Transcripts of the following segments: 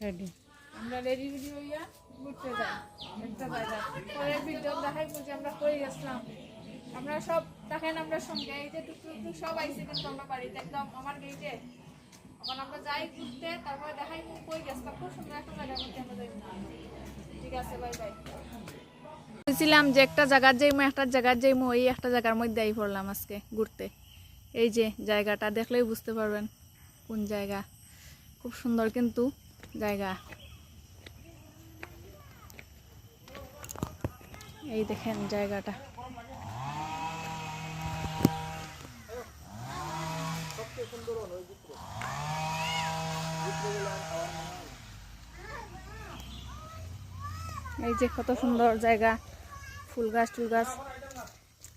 Ready আমরা ready ready হইয়া ঘুরতে যাই। দেখাই আমরা গেছিলাম আমরা সব, দেখেন আমরা সঙ্গে এই যে সব আইসি কিন্তু আমরা বাড়িতে একদম আমার আমরা যাই ঘুরতে, তারপরে দেখাই কই খুব সুন্দর একটা জায়গার ঠিক আছে বাই বাই যে একটা জায়গার যাইমু, একটা জায়গার যাইমু ওই একটা জায়গার মধ্যে আই পড়লাম আজকে ঘুরতে। এই যে জায়গাটা দেখলেই বুঝতে পারবেন কোন জায়গা। খুব সুন্দর কিন্তু। জায়গা। এই দেখেন জায়গাটা। এই যে কত সুন্দর জায়গা, ফুল গাছ টুল গাছ।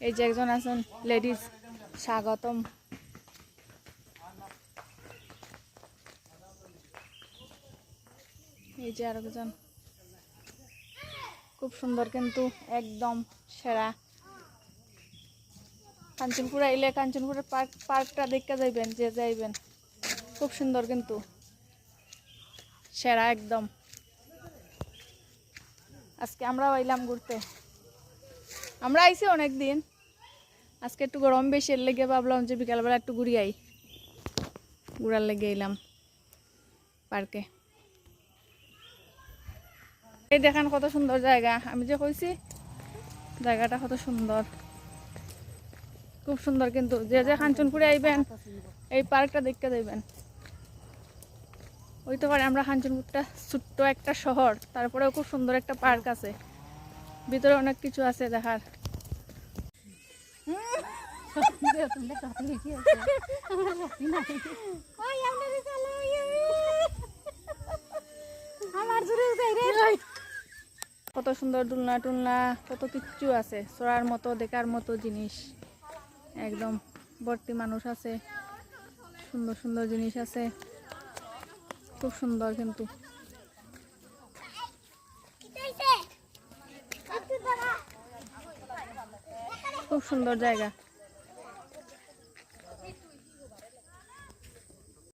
এই যে একজন আছেন, লেডিস, স্বাগতম। এই যে আরও একজন খুব সুন্দর কিন্তু, একদম সেরা। কাঞ্চনপুর আইলে কাঞ্চনপুরের পার্ক, পার্কটা দেখতে যাইবেন, যে যাইবেন। খুব সুন্দর কিন্তু। সেরা একদম। আজকে আমরাও আইলাম ঘুরতে। আমরা আইছি অনেক দিন আজকে একটু গরম বেশি, এর লেগে ভাবলাম যে বিকালবেলা একটু ঘুরি আই। ঘুরার লেগে এলাম পার্কে। এই দেখেন কত সুন্দর জায়গা। আমি যে কইছি, জায়গাটা কত সুন্দর। খুব সুন্দর কিন্তু। যে যে কাঞ্চনপুরে আইবেন, এই পার্কটা দেখতে যাইবেন। ওই তো পারে আমরা কাঞ্চনপুরটা ছোট্ট একটা শহর। তারপরেও খুব সুন্দর একটা পার্ক আছে। ভিতরে অনেক কিছু আছে দেখার। কত সুন্দর দুলনা টুলনা, কত কিচ্ছু আছে চড়ার মতো, দেখার মতো জিনিস। একদম ভর্তি মানুষ আছে, সুন্দর সুন্দর জিনিস আছে, খুব সুন্দর কিন্তু। খুব সুন্দর জায়গা।